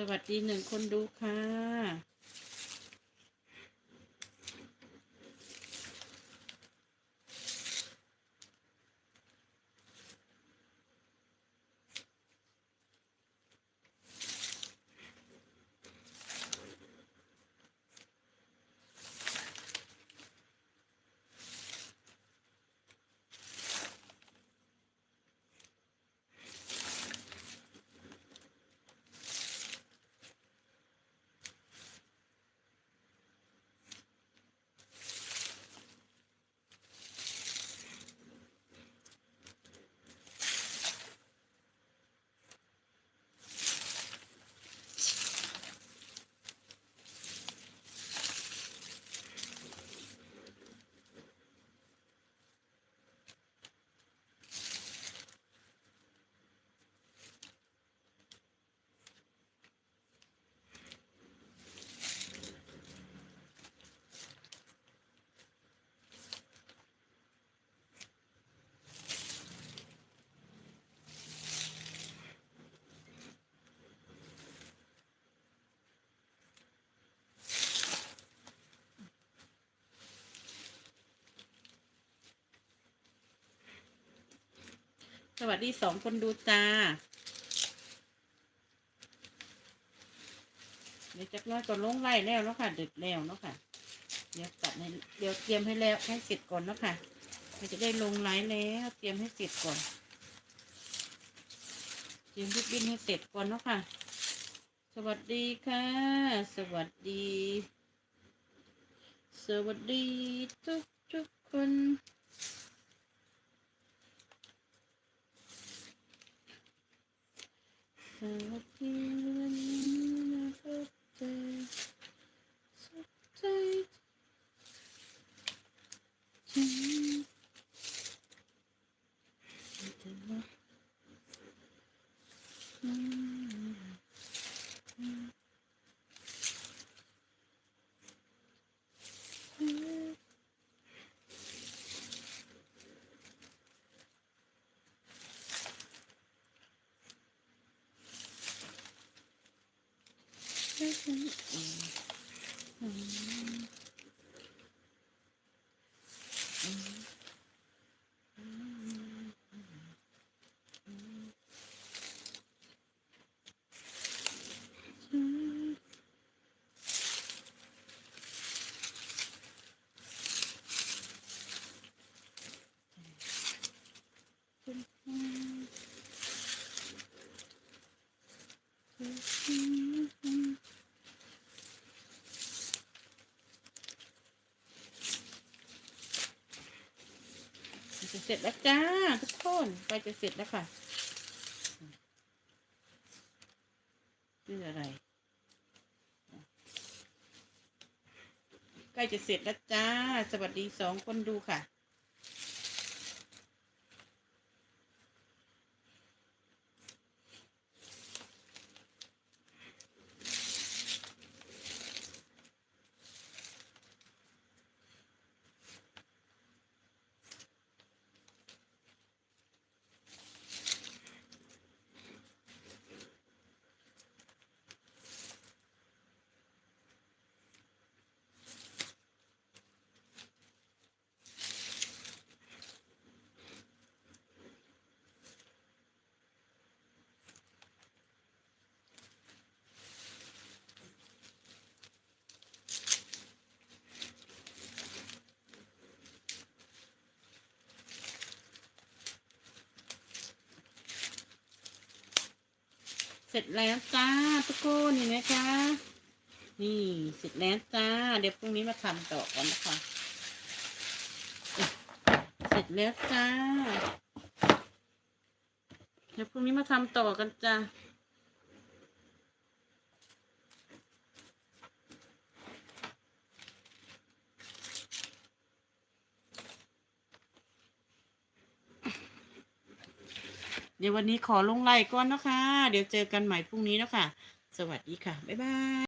สวัสดีหนึ่งคนดูค่ะ วัสดีสองคนดูจ้า เดี๋ยวจักน้อยก็ลงไล่แล้วเนาะค่ะ ดึกแล้วเนาะค่ะ เดี๋ยวตัดให้เดี๋ยวเตรียมให้แล้วให้เสร็จก่อนเนาะค่ะเราจะได้ลงไลน์แล้วเตรียมให้เสร็จก่อน เตรียมริบบิ้นให้เสร็จก่อนเนาะค่ะ สวัสดีค่ะ สวัสดี สวัสดีทุกทุกคน ส Mm-hmm. จะเสร็จแล้วจ้าทุกคนไปจะเสร็จแล้วค่ะนี่อะไรใกล้จะเสร็จแล้วจ้า สวัสดีสองคนดูค่ะ ร็จแล้วจ้าทุกคนเห็นไหมคะ นี่เสร็จแล้วจ้า เดี๋ยวพรุ่งนี้มาทำต่อกันนะคะ เสร็จแล้วจ้า เดี๋ยวพรุ่งนี้มาทำต่อกันจ้า เดี๋ยววันนี้ขอลงไลน์ก่อนนะคะ เดี๋ยวเจอกันใหม่พรุ่งนี้นะคะสวัสดีค่ะ บ๊ายบาย